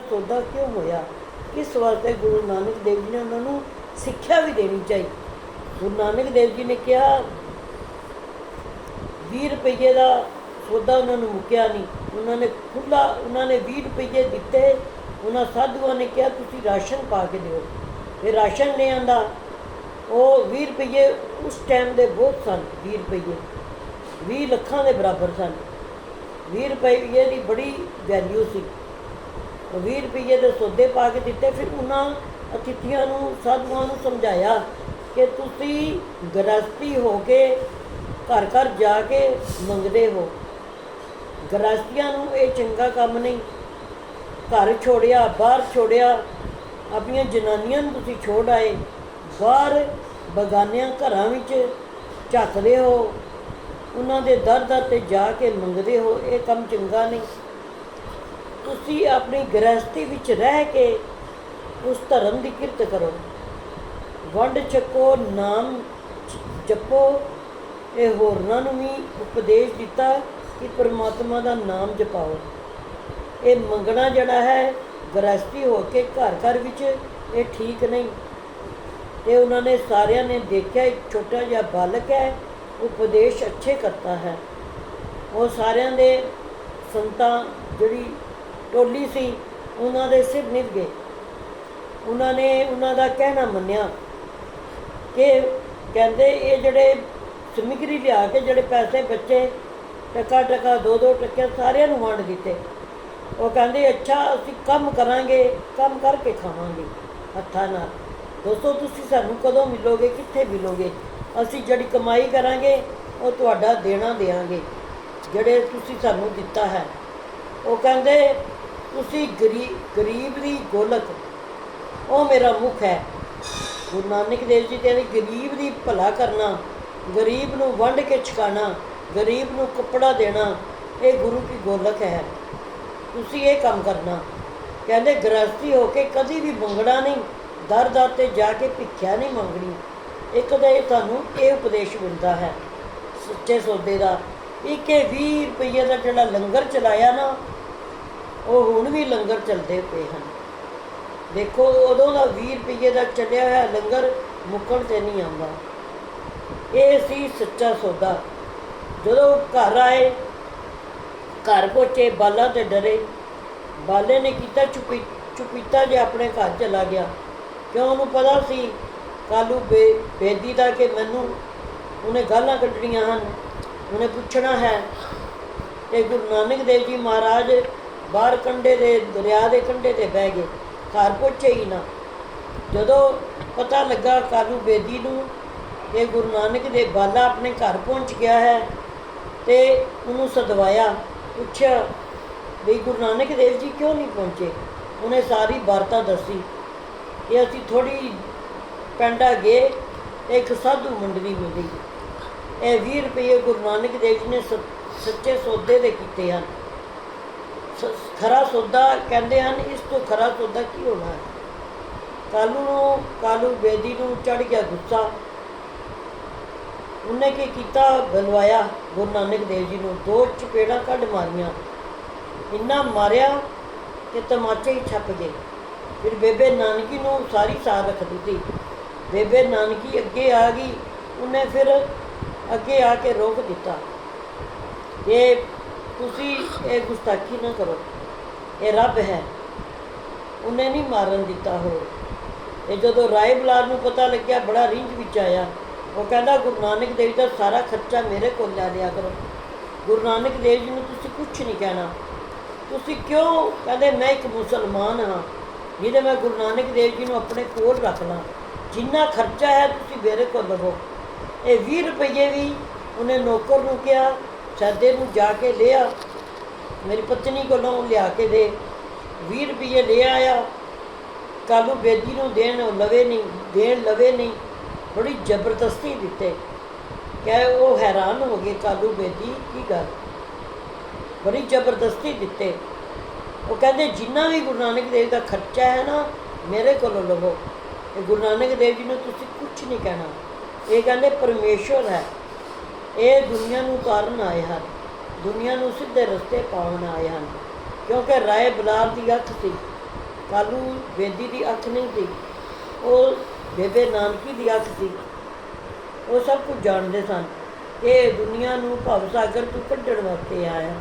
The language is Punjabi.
ਸੌਦਾ ਕਿਉਂ ਹੋਇਆ? ਇਸ ਵਾਸਤੇ ਗੁਰੂ ਨਾਨਕ ਦੇਵ ਜੀ ਨੇ ਉਹਨਾਂ ਨੂੰ ਸਿੱਖਿਆ ਵੀ ਦੇਣੀ ਚਾਹੀਦੀ ਗੁਰੂ ਨਾਨਕ ਦੇਵ ਜੀ ਨੇ ਕਿਹਾ 20 ਰੁਪਏ ਦਾ ਸੌਦਾ ਉਹਨਾਂ ਨੂੰ ਮੁੱਕਿਆ ਨਹੀਂ। ਉਹਨਾਂ ਨੇ ਖੁੱਲਾ ਉਹਨਾਂ ਨੇ 20 ਰੁਪਏ ਦਿੱਤੇ। ਉਹਨਾਂ ਸਾਧੂਆਂ ਨੇ ਕਿਹਾ, ਤੁਸੀਂ ਰਾਸ਼ਨ ਪਾ ਕੇ ਦਿਓ। ਫਿਰ ਰਾਸ਼ਨ ਲੈ ਆਂਦਾ। ਉਹ 20 ਰੁਪਏ ਉਸ ਟਾਈਮ ਦੇ ਬਹੁਤ ਸਨ 20 ਰੁਪਏ 20 ਲੱਖਾਂ ਦੇ ਬਰਾਬਰ ਸਨ। 20 ਰੁਪਏ ਦੀ ਬੜੀ ਵੈਲਿਊ ਸੀ। 20 ਰੁਪਏ ਦੇ ਸੌਦੇ ਪਾ ਕੇ ਦਿੱਤੇ, ਫਿਰ ਉਹਨਾਂ ਅਤਿਥੀਆਂ ਨੂੰ, ਸਾਧੂਆਂ ਨੂੰ ਸਮਝਾਇਆ ਕਿ ਤੁਸੀਂ ਗ੍ਰਸਤੀ ਹੋ ਕੇ ਘਰ ਘਰ ਜਾ ਕੇ ਮੰਗਦੇ ਹੋ। ਗ੍ਰਸਤੀਆਂ ਨੂੰ ਇਹ ਚੰਗਾ ਕੰਮ ਨਹੀਂ। ਘਰ ਛੋੜਿਆ, ਬਾਹਰ ਛੋੜਿਆ, ਆਪਣੀਆਂ ਜਨਾਨੀਆਂ ਨੂੰ ਤੁਸੀਂ ਛੋੜ ਆਏ। ਬਾਹਰ ਬਗਾਨਿਆਂ ਘਰਾਂ ਵਿੱਚ ਝੱਕਦੇ ਹੋ। ਉਹਨਾਂ ਦੇ ਦਰ ਦਰ ਤੇ ਜਾ ਕੇ ਮੰਗਦੇ ਹੋ, ਇਹ ਕੰਮ ਚੰਗਾ ਨਹੀਂ। ਤੁਸੀਂ ਆਪਣੀ ਗ੍ਰਸਤੀ ਵਿੱਚ ਰਹਿ ਕੇ ਉਸ ਧਰਮ ਦੀ ਕਿਰਤ ਕਰੋ। ਵੰਡ ਚੱਕੋ, ਨਾਮ ਜਪੋ। ਇਹ ਹੋਰਨਾਂ ਨੂੰ ਵੀ ਉਪਦੇਸ਼ ਦਿੱਤਾ ਕਿ ਪਰਮਾਤਮਾ ਦਾ ਨਾਮ ਜਪਾਓ। ਇਹ ਮੰਗਣਾ ਜਿਹੜਾ ਹੈ ਗ੍ਰਸਤੀ ਹੋ ਕੇ ਘਰ ਘਰ ਵਿੱਚ ਇਹ ਠੀਕ ਨਹੀਂ। ਤੇ ਉਹਨਾਂ ਨੇ ਸਾਰਿਆਂ ਨੇ ਦੇਖਿਆ, ਇੱਕ ਛੋਟਾ ਜਿਹਾ ਬਾਲਕ ਹੈ, ਉਪਦੇਸ਼ ਅੱਛੇ ਕਰਤਾ ਹੈ। ਉਹ ਸਾਰਿਆਂ ਦੇ ਸੰਤਾਂ ਜਿਹੜੀ ਟੋਲੀ ਸੀ, ਉਹਨਾਂ ਦੇ ਸਿਰ ਨਿਭ ਗਏ। ਉਹਨਾਂ ਨੇ ਉਹਨਾਂ ਦਾ ਕਹਿਣਾ ਮੰਨਿਆ ਕਿ ਕਹਿੰਦੇ ਇਹ ਜਿਹੜੇ ਸਮਿਗਰੀ ਲਿਆ ਕੇ ਜਿਹੜੇ ਪੈਸੇ ਬੱਚੇ ਟਕਾ ਟਕਾ ਦੋ ਦੋ ਟਕੇ ਸਾਰਿਆਂ ਨੂੰ ਵੰਡ ਦਿੱਤੇ। ਉਹ ਕਹਿੰਦੇ, ਅੱਛਾ, ਅਸੀਂ ਕੰਮ ਕਰਾਂਗੇ, ਕੰਮ ਕਰਕੇ ਖਾਵਾਂਗੇ ਹੱਥਾਂ ਨਾਲ। ਦੋਸਤੋ ਤੁਸੀਂ ਸਾਨੂੰ ਕਦੋਂ ਮਿਲੋਗੇ, ਕਿੱਥੇ ਮਿਲੋਗੇ? ਅਸੀਂ ਜਿਹੜੀ ਕਮਾਈ ਕਰਾਂਗੇ, ਉਹ ਤੁਹਾਡਾ ਦੇਣਾ ਦੇਾਂਗੇ, ਜਿਹੜੇ ਤੁਸੀਂ ਸਾਨੂੰ ਦਿੱਤਾ ਹੈ। ਉਹ ਕਹਿੰਦੇ ਤੁਸੀਂ ਗਰੀ, ਗਰੀਬ ਦੀ ਗੋਲਕ। ਉਹ ਮੇਰਾ ਮੁਖ ਹੈ। ਗੁਰੂ ਨਾਨਕ ਦੇਵ ਜੀ ਕਹਿੰਦੇ, ਗਰੀਬ ਦੀ ਭਲਾ ਕਰਨਾ, ਗਰੀਬ ਨੂੰ ਵੰਡ ਕੇ ਛਕਾਣਾ, ਗਰੀਬ ਨੂੰ ਕੱਪੜਾ ਦੇਣਾ, ਇਹ ਗੁਰੂ ਕੀ ਗੋਲਕ ਹੈ। ਤੁਸੀਂ ਇਹ ਕੰਮ ਕਰਨਾ। ਕਹਿੰਦੇ ਗ੍ਰਸਤੀ ਹੋ ਕੇ ਕਦੀ ਵੀ ਮੰਗਣਾ ਨਹੀਂ ਦਰ ਦਰ ਤੇ ਜਾ ਕੇ ਭਿੱਖਿਆ ਨਹੀਂ ਮੰਗਣੀ। ਇੱਕ ਤਾਂ ਇਹ ਤੁਹਾਨੂੰ ਇਹ ਉਪਦੇਸ਼ ਮਿਲਦਾ ਹੈ, ਸੱਚੇ ਸੌਦੇ ਦਾ। ਇੱਕ ਇਹ 20 ਰੁਪਏ ਦਾ ਜਿਹੜਾ ਲੰਗਰ ਚਲਾਇਆ ਨਾ ਉਹ ਹੁਣ ਵੀ ਲੰਗਰ ਚੱਲਦੇ ਪਏ ਹਨ। ਦੇਖੋ, ਉਦੋਂ ਦਾ 20 ਰੁਪਏ ਦਾ ਚੱਲਿਆ ਹੋਇਆ ਲੰਗਰ ਮੁੱਕਣ ਤੇ ਨਹੀਂ ਆਉਂਦਾ। ਇਹ ਸੀ ਸੱਚਾ ਸੌਦਾ। ਜਦੋਂ ਘਰ ਆਏ, ਘਰ ਪਹੁੰਚੇ, ਬਾਲਾ ਤੇ ਡਰੇ। ਬਾਲੇ ਨੇ ਕੀਤਾ ਚੁਪੀ, ਚੁਪੀਤਾ ਜੇ ਆਪਣੇ ਘਰ ਚਲਾ ਗਿਆ। ਕਿਉਂ ਉਹਨੂੰ ਪਤਾ ਸੀ, ਕਾਲੂ ਬੇ, ਬੇਦੀ ਦਾ ਕਿ ਮੈਨੂੰ ਉਹਨੇ ਗਾਲਾਂ ਕੱਢਣੀਆਂ ਹਨ। ਉਹਨੇ ਪੁੱਛਣਾ ਹੈ ਤੇ ਗੁਰੂ ਨਾਨਕ ਦੇਵ ਜੀ ਮਹਾਰਾਜ ਬਾਹਰ ਕੰਢੇ ਦੇ ਦਰਿਆ ਦੇ ਕੰਢੇ ਤੇ ਬਹਿ ਗਏ। ਘਰ ਪਹੁੰਚੇ ਹੀ ਨਾ। ਜਦੋਂ ਪਤਾ ਲੱਗਾ ਕਾਲੂ ਬੇਦੀ ਨੂੰ, ਇਹ ਗੁਰੂ ਨਾਨਕ ਦੇ ਬਾਲਾ ਆਪਣੇ ਘਰ ਪਹੁੰਚ ਗਿਆ ਹੈ ਤੇ ਉਹਨੂੰ ਸਦਵਾਇਆ। ਪੁੱਛਿਆ ਵੀ ਗੁਰੂ ਨਾਨਕ ਦੇਵ ਜੀ ਕਿਉਂ ਨਹੀਂ ਪਹੁੰਚੇ? ਉਹਨੇ ਸਾਰੀ ਵਾਰਤਾ ਦੱਸੀ ਕਿ ਅਸੀਂ ਥੋੜੀ ਪਿੰਡਾ ਗਏ ਇੱਕ ਸਾਧੂ ਮੰਡਲੀ ਮਿਲੀ। ਇਹ 20 ਰੁਪਏ ਗੁਰੂ ਨਾਨਕ ਦੇਵ ਜੀ ਨੇ ਸੱਚੇ ਸੌਦੇ ਦੇ ਕੀਤੇ ਹਨ। ਖਰਾ ਸੌਦਾ ਕਹਿੰਦੇ ਹਨ, ਇਸ ਤੋਂ ਖਰਾ ਸੌਦਾ ਕੀ ਹੋਣਾ ਹੈ? ਕਾਲੂ ਨੂੰ, ਕਾਲੂ ਬੇਦੀ ਨੂੰ ਚੜ ਗਿਆ ਗੁੱਸਾ। ਉਹਨੇ ਕੀ ਕੀਤਾ? ਬਲਵਾਇਆ ਗੁਰੂ ਨਾਨਕ ਦੇਵ ਜੀ ਨੂੰ। ਦੋ ਚਪੇੜਾਂ ਕੱਢ ਮਾਰੀਆਂ। ਇੰਨਾ ਮਾਰਿਆ ਕਿ ਤਮਾਚੇ ਹੀ ਛੱਪ ਗਏ। ਫਿਰ ਬੇਬੇ ਨਾਨਕੀ ਨੂੰ ਸਾਰੀ ਸਾਰ ਰੱਖ ਦਿੱਤੀ। ਬੇਬੇ ਨਾਨਕੀ ਅੱਗੇ ਆ ਗਈ। ਉਹਨੇ ਫਿਰ ਅੱਗੇ ਆ ਕੇ ਰੋਕ ਦਿੱਤਾ। ਇਹ ਤੁਸੀਂ ਇਹ ਗੁਸਤਾਖੀ ਨਾ ਕਰੋ। ਇਹ ਰੱਬ ਹੈ। ਉਹਨੇ ਨਹੀਂ ਮਾਰਨ ਦਿੱਤਾ ਹੋਰ। ਇਹ ਜਦੋਂ ਰਾਏ ਬਲਾਰ ਨੂੰ ਪਤਾ ਲੱਗਿਆ, ਬੜਾ ਰਿੰਝ ਵਿੱਚ ਆਇਆ। ਉਹ ਕਹਿੰਦਾ, ਗੁਰੂ ਨਾਨਕ ਦੇਵ ਦਾ ਸਾਰਾ ਖਰਚਾ ਮੇਰੇ ਕੋਲ ਲੈ ਲਿਆ ਕਰੋ। ਗੁਰੂ ਨਾਨਕ ਦੇਵ ਜੀ ਨੂੰ ਤੁਸੀਂ ਕੁਝ ਨਹੀਂ ਕਹਿਣਾ। ਤੁਸੀਂ ਕਿਉਂ ਕਹਿੰਦੇ, ਮੈਂ ਇੱਕ ਮੁਸਲਮਾਨ ਹਾਂ, ਜਿਹਦੇ ਮੈਂ ਗੁਰੂ ਨਾਨਕ ਦੇਵ ਜੀ ਨੂੰ ਆਪਣੇ ਕੋਲ ਰੱਖਣਾ ਜਿੰਨਾ ਖਰਚਾ ਹੈ, ਤੁਸੀਂ ਮੇਰੇ ਕੋਲ ਲਵੋ। ਇਹ 20 ਰੁਪਏ ਵੀ ਉਹਨੇ ਨੌਕਰ ਨੂੰ ਕਿਹਾ। ਸਾਦੇ ਨੂੰ ਜਾ ਕੇ ਲਿਆ। ਮੇਰੀ ਪਤਨੀ ਕੋਲੋਂ ਲਿਆ ਕੇ ਦੇ। 20 ਰੁਪਏ ਲੈ ਆਇਆ। ਕਾਲੂ ਬੇਦੀ ਨੂੰ ਦੇਣ ਲਵੇ ਨਹੀਂ, ਦੇਣ ਲਵੇ ਨਹੀਂ। ਬੜੀ ਜ਼ਬਰਦਸਤੀ ਦਿੱਤੇ। ਕਿ ਉਹ ਹੈਰਾਨ ਹੋ ਗਏ ਕਾਲੂ ਬੇਦੀ, ਕੀ ਗੱਲ? ਬੜੀ ਜ਼ਬਰਦਸਤੀ ਦਿੱਤੇ। ਉਹ ਕਹਿੰਦੇ, ਜਿੰਨਾ ਵੀ ਗੁਰੂ ਨਾਨਕ ਦੇਵ ਦਾ ਖਰਚਾ ਹੈ ਨਾ, ਮੇਰੇ ਕੋਲੋਂ ਲਵੋ। ਇਹ ਗੁਰੂ ਨਾਨਕ ਦੇਵ ਜੀ ਨੂੰ ਤੁਸੀਂ ਕੁਝ ਨਹੀਂ ਕਹਿਣਾ। ਇਹ ਕਹਿੰਦੇ, ਪਰਮੇਸ਼ਵਰ ਹੈ। ਇਹ ਦੁਨੀਆ ਨੂੰ ਕਾਰਨ ਆਏ ਹਨ। ਦੁਨੀਆ ਨੂੰ ਸਿੱਧੇ ਰਸਤੇ ਪਾਉਣ ਆਏ ਹਨ। ਕਿਉਂਕਿ ਰਾਏ ਬਲਾਰ ਦੀ ਅੱਖ ਸੀ, ਕਾਲੂ ਬੇਦੀ ਦੀ ਅੱਖ ਨਹੀਂ ਸੀ, ਉਹ ਬੇਬੇ ਨਾਨਕੀ ਦੀ ਅੱਖ ਸੀ। ਉਹ ਸਭ ਕੁਝ ਜਾਣਦੇ ਸਨ। ਇਹ ਦੁਨੀਆ ਨੂੰ ਭਵ ਸਾਗਰ ਤੋਂ ਕੱਢਣ ਵਾਸਤੇ ਆਇਆ।